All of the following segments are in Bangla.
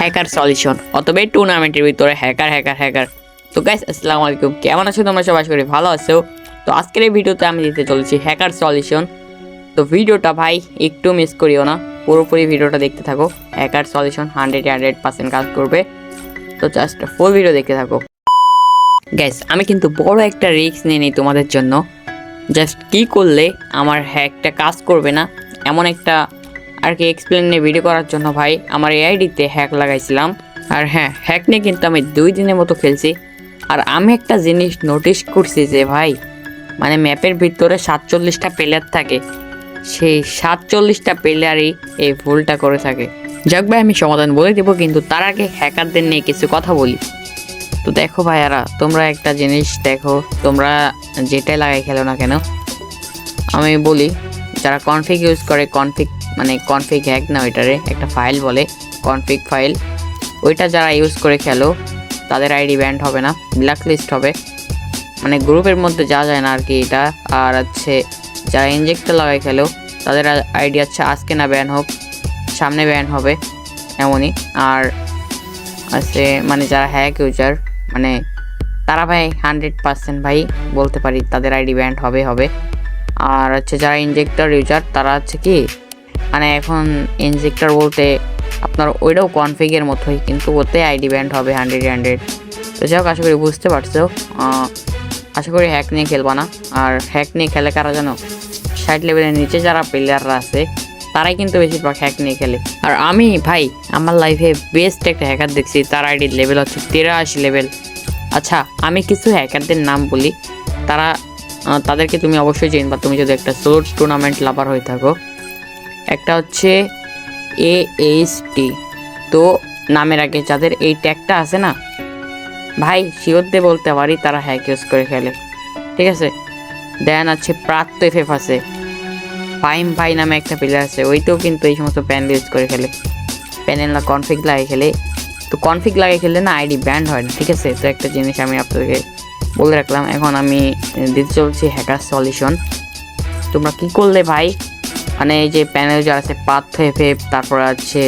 হ্যাকার সলিউশন অথবা টুর্নামেন্টের ভিতরে হ্যাকার হ্যাকার হ্যাকার। তো গাইস আসসালামু আলাইকুম। কেমন আছো তোমরা? সবাই করি ভালো আছো। তো আজকের এই ভিডিওতে আমি দিতে চলেছি হ্যাকার সলিউশন। তো ভিডিওটা ভাই একটু মিস করিও না। পুরোপুরি ভিডিওটা দেখতে থাকো। Hacker solution hundred hundred percent কাজ করবে। তো জাস্ট ফুল ভিডিও দেখতে থাকো। গ্যাস আমি কিন্তু বড় একটা রিস্ক নিয়ে নিই তোমাদের জন্য। জাস্ট কী করলে আমার হ্যাকটা কাজ করবে না? এমন একটা আর কি এক্সপ্লেন নিয়ে ভিডিও করার জন্য ভাই, আমার এই আইডিতে হ্যাক লাগাইছিলাম। আর হ্যাঁ হ্যাক নিয়ে কিন্তু আমি দুই দিনের মতো খেলছি। আর আমি একটা জিনিস নোটিশ করছি যে ভাই মানে ম্যাপের ভিতরে সাতচল্লিশটা প্লেয়ার থাকে। সেই সাতচল্লিশটা প্লেয়ারই এই ভুলটা করে থাকে। যাক ভাই, আমি সমাধান বলে দেবো, কিন্তু তার আগে হ্যাকারদের নিয়ে কিছু কথা বলি। তো দেখো ভাইয়ারা, তোমরা একটা জিনিস দেখো, তোমরা যেটাই লাগাই খেলো না কেন, আমি বলি, যারা কনফিগ ইউজ করে কনফিগ মানে কনফিগ হ্যাক না ওইটারে, একটা ফাইল বলে কনফিগ ফাইল ওইটা যারা ইউজ করে খেলো, তাদের আইডি ব্যান্ড হবে না ব্ল্যাক লিস্ট হবে। মানে গ্রুপের মধ্যে যাওয়া যায় না আর কি এটা। আর হচ্ছে, যারা ইনজেক্টর লাগায় খেলো, তাদের আইডি হচ্ছে আজকে না ব্যান হোক, সামনে ব্যান হবে, এমনই। আর আছে মানে যারা হ্যাক ইউজার মানে তারা ভাই হান্ড্রেড পার্সেন্ট ভাই, বলতে পারি তাদের আইডি ব্যান্ড হবে হবে। আর হচ্ছে, যারা ইনজেক্টর ইউজার তারা হচ্ছে কি মানে এখন ইনজেক্টর বলতে আপনার ওইটাও কনফিগের মতোই, কিন্তু ওতে আইডি ব্যান্ড হবে হান্ড্রেড হান্ড্রেড তো যাই হোক, আশা করি বুঝতে পারছ। আশা করি হ্যাক নিয়ে খেলবা না। আর হ্যাক নিয়ে খেলে কারা জানো? ষাট লেভেলের নিচে যারা প্লেয়াররা আছে, তারাই কিন্তু বেশিরভাগ হ্যাক নিয়ে খেলে। আর আমি, ভাই, আমার লাইফে বেস্ট একটা হ্যাকার দেখছি, তার আইডির লেভেল হচ্ছে তিরাশি লেভেল আচ্ছা আমি কিছু হ্যাকারদের নাম বলি। তারা তাদেরকে তুমি অবশ্যই চিনবা। তুমি যদি একটা সোলো টুর্নামেন্ট লাভার হয়ে থাকো। একটা হচ্ছে এ এইচ টি তো নামের আগে যাদের এই ট্যাগটা আছে না, ভাই শিওর দিয়ে বলতে পারি তারা হ্যাক ইউজ করে খেলে। ঠিক আছে? দেন আছে প্রাপ্ত এফ আছে। ফাইম ভাই নামে একটা প্লেয়ার আছে ওইটাও কিন্তু এই সমস্ত প্যানেল ইউজ করে খেলে। প্যানেল না কনফিগ লাগিয়ে খেলে। তো কনফিগ লাগিয়ে খেললে না আইডি ব্যান্ড হয় না, ঠিক আছে? তো একটা জিনিস আমি আপনাদেরকে বলে রাখলাম, এখন আমি দিতে চলছি হ্যাকার সলিউশন তোমরা কি করলে ভাই? মানে এই যে প্যানেল যা আছে পাথ এফ তারপর আছে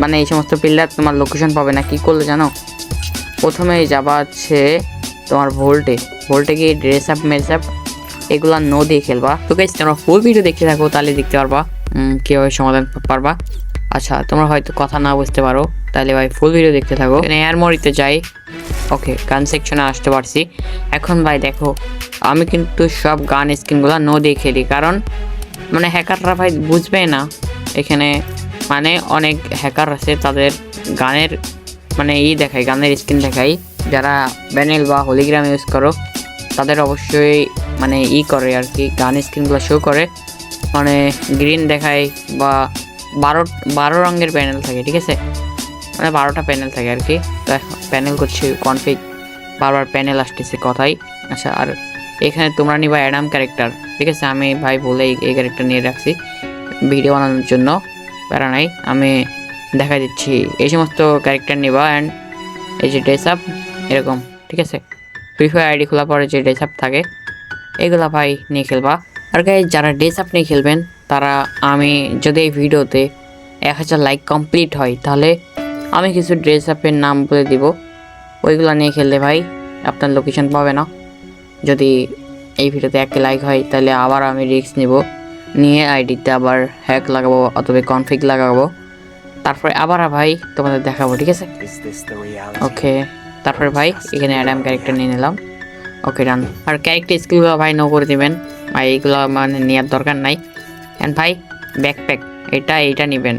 মানে এই সমস্ত প্লেয়ার তোমার লোকেশন পাবে না, কি করলে জানো? প্রথমে যাবা আছে তোমার ভোল্টে। ভোল্টে গিয়ে ড্রেস আপ মেস আপ এগুলা নো দিয়ে খেলবা। তো গাইজ তোমরা ফুল ভিডিও দেখতে থাকো তাহলে দেখতে পারবা কীভাবে সমাধান পারবা। আচ্ছা তোমরা হয়তো কথা না বুঝতে পারো, তাহলে ভাই ফুল ভিডিও দেখতে থাকো। এয়ার মরিতে যাই। ওকে গান সেকশনে আসতে পারছি। এখন ভাই দেখো, আমি কিন্তু সব গান স্ক্রিনগুলো নো দিয়ে খেলি, কারণ মানে হ্যাকাররা ভাই বুঝবে না। এখানে মানে অনেক হ্যাকার আছে, তাদের গানের মানে ই দেখায়, গানের স্ক্রিন দেখাই যারা ব্যানেল বা হলিগ্রাম ইউজ করো, তাদের অবশ্যই মানে ই করে আর কি, গান স্ক্রিনগুলো শো করে। মানে গ্রিন দেখায় বা বারো বারো রঙের প্যানেল থাকে, ঠিক আছে? মানে বারোটা প্যানেল থাকে আর কি। প্যানেল করছি কনফিগ বারবার প্যানেল আসতেছে কথাই আচ্ছা আর এখানে তোমরা নিবা অ্যাডাম ক্যারেক্টার। ঠিক আছে, আমি ভাই বলে এই- ক্যারেক্টার নিয়ে রাখছি। ভিডিও বানানোর জন্য। প্যারা নাই, আমি দেখা দিচ্ছি। এই সমস্ত ক্যারেক্টার নিবা অ্যান্ড এই যে ড্রেস আপ এরকম। ঠিক আছে? ফ্রি ফায়ার আইডি খোলা পরে যে ড্রেস আপ থাকে, এগুলা ভাই নিয়ে খেলবা। আর গাই যারা ড্রেস আপ নিয়ে খেলবেন, তারা আমি যদি এই ভিডিওতে এক হাজার লাইক কমপ্লিট হয়, তাহলে আমি কিছু ড্রেস আপের নাম বলে দিব। ওইগুলো নিয়ে খেললে ভাই আপনার লোকেশন পাবে না। যদি এই ভিডিওতে এক লাইক হয় তাহলে আবার আমি রিস্ক নিব। নিয়ে আইডিতে আবার হ্যাক লাগাবো অথবা কনফিগ লাগাবো। তারপরে আবার ভাই তোমাদের দেখাবো ঠিক আছে? ওকে তারপরে ভাই এখানে অ্যাডাম ক্যারেক্টার নিয়ে নিলাম। ওকে ডান আর ক্যারেক্টার স্কিলগুলো ভাই নো করে দিবেন। ভাই এইগুলো মানে নেওয়ার দরকার নাই। অ্যান্ড ভাই ব্যাকপ্যাক এটা এইটা নেবেন।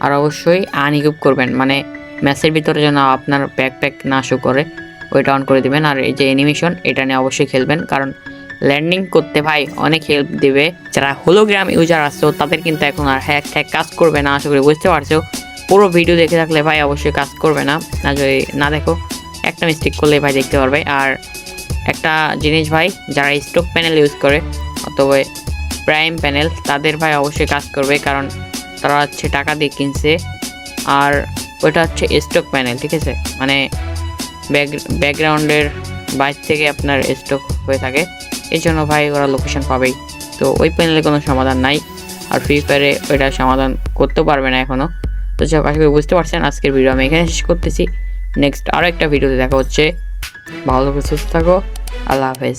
আর অবশ্যই আনইকুপ করবেন। মানে ম্যাচের ভিতরে যেন আপনার ব্যাকপ্যাক না শো করে। ওইটা অন করে দিবেন। আর এই যে অ্যানিমেশন এটা নিয়ে অবশ্যই খেলবেন। কারণ ল্যান্ডিং করতে ভাই অনেক হেল্প দিবে। যারা হোলোগ্রাম ইউজার আসছো তাদের কিন্তু এখন আর হ্যাক ট্যাক কাজ করবে না, আশা করি বুঝতে পারছ। পুরো ভিডিও দেখে থাকলে ভাই অবশ্যই কাজ করবে না। না যদি না দেখো, একটা মিস্টেক করলে ভাই দেখতে পারবে। আর একটা জিনিস ভাই, যারা স্টক প্যানেল ইউজ করে, অথবা প্রাইম প্যানেল তাদের ভাই অবশ্যই কাজ করবে। কারণ তারা হচ্ছে টাকা দিয়ে কিনছে। আর ওইটা হচ্ছে স্টক প্যানেল ঠিক আছে? মানে ব্যাকগ্রাউন্ডের বাইর থেকে আপনার স্টক হয়ে থাকে। এই জন্য ভাই ওরা লোকেশন পাবেই। তো ওই প্যানেলে কোনো সমাধান নাই। আর ফ্রি ফায়ারে ওইটা সমাধান করতেও পারবে না এখনও তো যাক আশা বুঝতে পারছেন, আজকের ভিডিও আমি এখানে শেষ করতেছি। নেক্সট আরও একটা ভিডিওতে দেখা হচ্ছে। ভালো থাকো, সুস্থ থাকো। আল্লাহ হাফেজ।